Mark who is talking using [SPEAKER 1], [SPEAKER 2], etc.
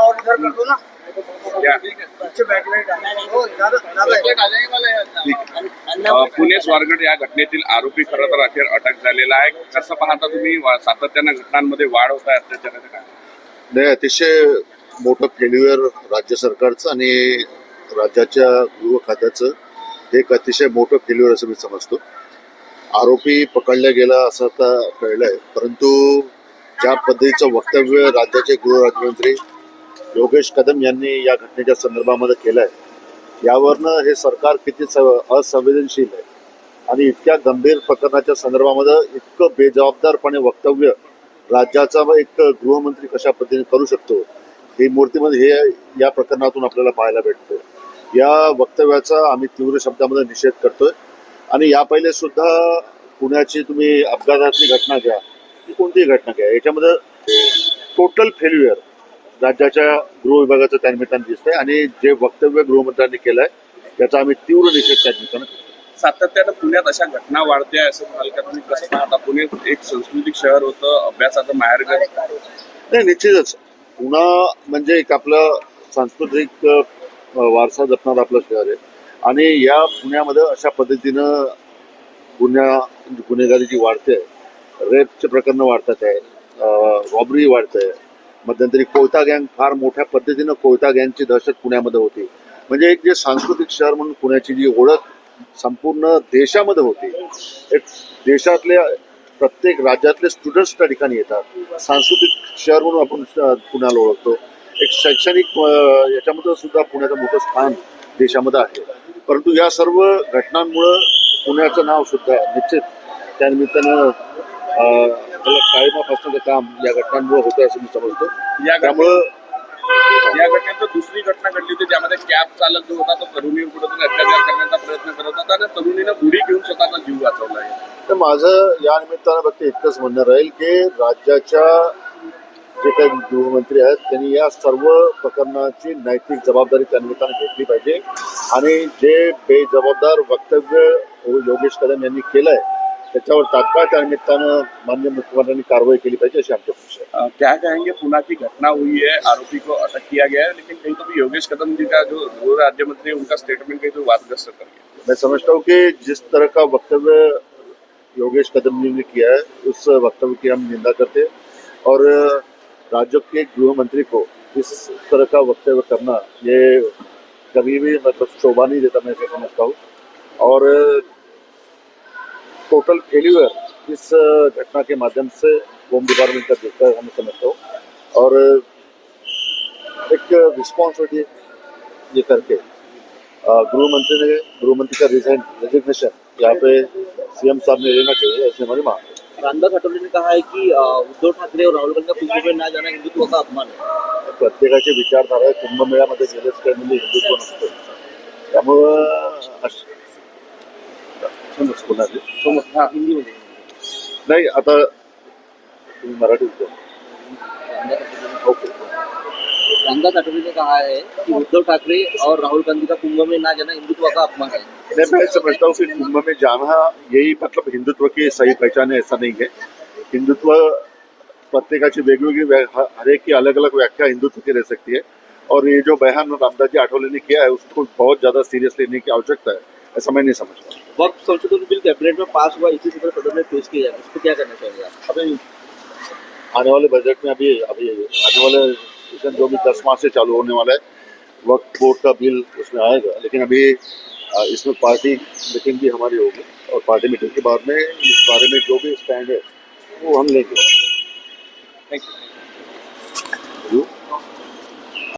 [SPEAKER 1] ना। हो
[SPEAKER 2] पुणे स्वारगेट या घटनेतील आरोपी खरं तर अखेर अटक झालेला आहे. कसं पाहता तुम्ही? सातत्यानं घटनांमध्ये वाढ होत आहे काय?
[SPEAKER 3] नाही अतिशय मोठं फेल्युअर राज्य सरकारचं आणि राज्याच्या गृह खात्याचं हे एक अतिशय मोठं फेल्युअर असं मी समजतो. आरोपी पकडला गेला असं आता कळलंय. परंतु ज्या पद्धतीचं वक्तव्य राज्याचे गृह राज्यमंत्री योगेश कदम यांनी या घटनेच्या संदर्भामध्ये केलं आहे यावरनं हे सरकार किती असंवेदनशील आहे आणि इतक्या गंभीर प्रकरणाच्या संदर्भामध्ये इतकं बेजबाबदारपणे वक्तव्य राज्याचा व एक गृहमंत्री कशा पद्धतीने करू शकतो ही मूर्तीमध्ये हे या प्रकरणातून आपल्याला पाहायला भेटतो या वक्तव्याचा आम्ही तीव्र शब्दामध्ये निषेध करतोय आणि या पहिले सुद्धा पुण्याची तुम्ही अपघातातली घटना घ्या की कोणतीही घटना घ्या याच्यामध्ये टोटल फेल्युअर राज्याच्या गृह विभागाचं त्या निमित्तानं दिसतंय आणि जे वक्तव्य गृहमंत्र्यांनी केलंय त्याचा आम्ही तीव्र निषेध त्या निमित्तानं करतो
[SPEAKER 2] सातत्यानं पुण्यात अशा घटना वाढते असं म्हणाल का तुम्ही? कसं पाहता? पुणे एक सांस्कृतिक शहर होतं अभ्यासाचं माहेरघर
[SPEAKER 3] नाही निश्चितच. पुणा म्हणजे एक आपलं सांस्कृतिक वारसा जपणार आपलं शहर आहे. आणि या पुण्यामध्ये अशा पद्धतीनं गुन्हा गुन्हेगारी जी वाढते. रेपचे प्रकरणं वाढतात आहे. रॉबरी वाढते मध्यंतरी कोयता गँग फार मोठ्या पद्धतीनं कोयता गँगची दहशत पुण्यामध्ये होती. म्हणजे एक जे सांस्कृतिक शहर म्हणून पुण्याची जी ओळख संपूर्ण देशामध्ये होती. एक देशातले प्रत्येक राज्यातले स्टुडंट्स त्या ठिकाणी येतात. सांस्कृतिक शहर म्हणून आपण पुण्याला ओळखतो. एक शैक्षणिक याच्यामध्ये सुद्धा पुण्याचं मोठं स्थान देशामध्ये आहे. परंतु या सर्व घटनांमुळं पुण्याचं नाव सुद्धा निश्चित त्यानिमित्तानं काळीमा फासण्याचं काम या घटनांमुळे होतं असं मी समजतो.
[SPEAKER 2] या
[SPEAKER 3] त्यामुळं
[SPEAKER 2] या घटनेत दुसरी घटना घडली होती ज्यामध्ये कॅब चालक जो होता तो तरुणीवर अत्याचार करण्याचा प्रयत्न करत होता आणि तरुणीनं बुडी घेऊन स्वतःचा जीव वाचवला आहे.
[SPEAKER 3] तर माझं या निमित्तानं फक्त इतकंच म्हणणं राहील की राज्याच्या जे काही गृहमंत्री आहेत त्यांनी या सर्व प्रकरणाची नैतिक जबाबदारी त्या निमित्तानं घेतली पाहिजे. आणि जे बेजबाबदार वक्तव्य योगेश कदम यांनी केलंय त्याच्यावर तात्काळ त्या निमित्तानं मान्य मुख्यमंत्र्यांनी कारवाई केली पाहिजे अशी आमची अपेक्षा
[SPEAKER 2] क्या कहेंगे पुणे की घटना हुई है आरोपी को अटक किया गया है लेकिन कहीं तो भी योगेश कदम जी का जो गृह राज्य मंत्री उनका स्टेटमेंट कहीं तो वादग्रस्त कर गया।
[SPEAKER 3] मैं समझता हूँ कि जिस तरह का वक्तव्य योगेश कदम जी ने किया है उस वक्तव्य की हम निंदा करते हैं। और राज्य के गृह मंत्री को इस तरह का वक्तव्य करना ये कभी भी मतलब शोभा नहीं देता मैं ऐसा समझता हूँ। और टोटल फेल्यूअर इस घटना के माध्यम से होम डिपार्टमेंट का दिखता है हमें समझता हूँ और एक रिस्पॉन्सिबिलिटी ये करके गृह मंत्री ने गृह मंत्री का रिजाइन रेजिग्नेशन यहाँ पे सीएम साहब ने लेना चाहिए ऐसे हमारी मांग है।
[SPEAKER 4] रामदास आठवले ने कहा है कि उद्धव ठाकरे और राहुल गांधी का कुंभ में ना जाना हिंदुत्व का अपमान है।
[SPEAKER 3] प्रत्येकाची विचारधारा आहे कुंभमेळ्यामध्ये गेलेच काही म्हणजे हिंदुत्व नसतं। त्यामुळं
[SPEAKER 4] हाँ हिंदी
[SPEAKER 3] नाही आता तुम्ही मराठी बोला. ओके
[SPEAKER 4] रामदास आठवले ने कहा है कि उद्धव ठाकरे और राहुल गांधी का कुंभ में ना जाना हिंदुत्व का अपमान है?
[SPEAKER 3] नहीं मैं समझता हूँ कि कुंभ में जाना यही मतलब हिंदुत्व की सही पहचान है ऐसा नहीं है। हिंदुत्व प्रत्येकाची वेगवेगळी व्या- ह- हर एक की अलग अलग व्याख्या हिंदुत्व की रह सकती है। और ये जो बयान रामदास जी आठवले ने किया है उसको बहुत ज़्यादा सीरियस लेने की आवश्यकता है। ऐसा मैं नहीं समझता
[SPEAKER 4] वक्त संशोधन बिल कैबिनेट में पास हुआ इसी सत्र सदन में पेश किया जाएगा। इस पर क्या करना चाहिए
[SPEAKER 3] अभी आने वाले बजट में अभी अभी आने वाले सेशन जो भी दस मार्च से चालू होने वाला है वक्त बोर्ड का बिल उसमें आएगा। लेकिन अभी इसमें पार्टी मीटिंग भी हमारी होगी और पार्टी मीटिंग के बाद में इस बारे में जो भी स्टैंड है वो हम लेंगे
[SPEAKER 2] थँक्यू